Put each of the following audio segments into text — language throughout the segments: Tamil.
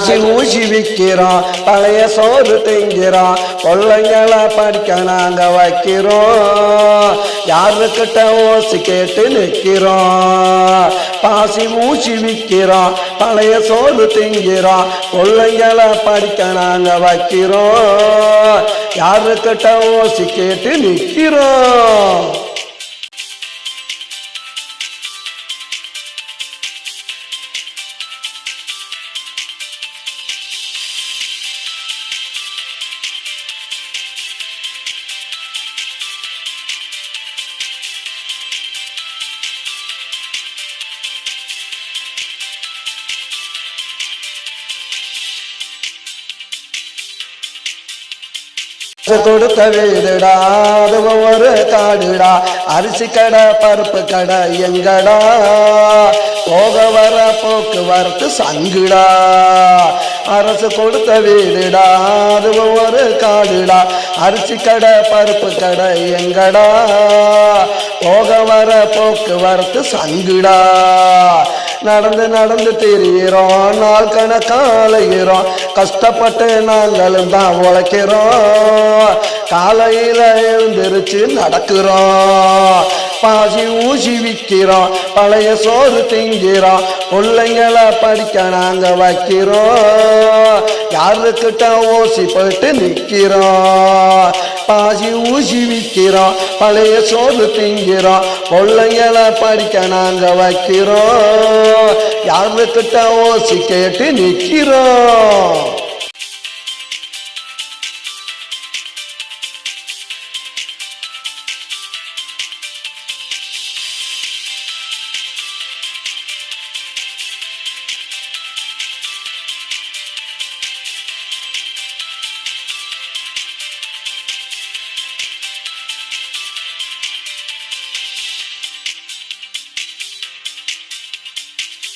பாசி ஊசி விற்கிறோம் பழைய சோறு திங்கிறோம் பிள்ளைங்களை படிக்க நாங்க வைக்கிறோம். யாருக்கிட்ட ஓசி கேட்டு நிற்கிறோம் பாசி ஊசி விற்கிறோம் பழைய சோறு திங்கிறோம் பிள்ளைங்களை படிக்க நாங்க வைக்கிறோம். யாருக்கிட்ட ஓசி கேட்டு நிற்கிறோம். கொடுத்த வீடுடா அது ஒரு காடுடா. அரிசி கடை பருப்பு கடை எங்கடா? போக வர போக்குவரத்து சங்குடா. அரசு கொடுத்த வீடுடா அது ஒரு காடுடா. அரிசி கடை பருப்பு கடை எங்கடா? போக வர போக்குவரத்து சங்குடா. நடந்து நடந்து தெரிகிறோம் நாள் கணக்காலைகிறோம் கஷ்டப்பட்டு நாங்களும் தான் உழைக்கிறோம். காலையில் எழுந்திருச்சு நடக்கிறோம். பாசி ஊசி விற்கிறோம். பழைய சோறு திங்கிறோம். பிள்ளைங்களை படிக்க நாங்கள் வைக்கிறோம். யாருக்கிட்ட ஓசி போயிட்டு நிற்கிறோம் பாசி ஊசி விற்கிறோம் பழைய சோறு திங்கிறோம் பிள்ளைங்களை படிக்க நாங்கள் வைக்கிறோம். யாருக்கிட்ட ஓசி கேட்டு நிற்கிறோம்.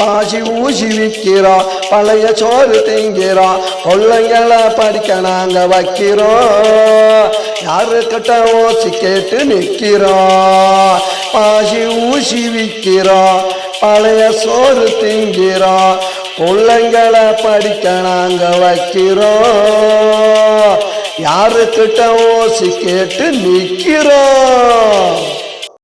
பாசி ஊசி விற்கிறோம் பழைய சோறு திங்கிறோம் பிள்ளைங்களை படிக்க நாங்கள் வைக்கிறோம். யாருக்கிட்ட ஓசி கேட்டு நிற்கிறோம் பாசி ஊசி விற்கிறோம் பழைய சோறு திங்கிறோம் பிள்ளைங்களை படிக்க நாங்கள் வைக்கிறோம். யாருக்கிட்ட ஓசி கேட்டு நிற்கிறோம்.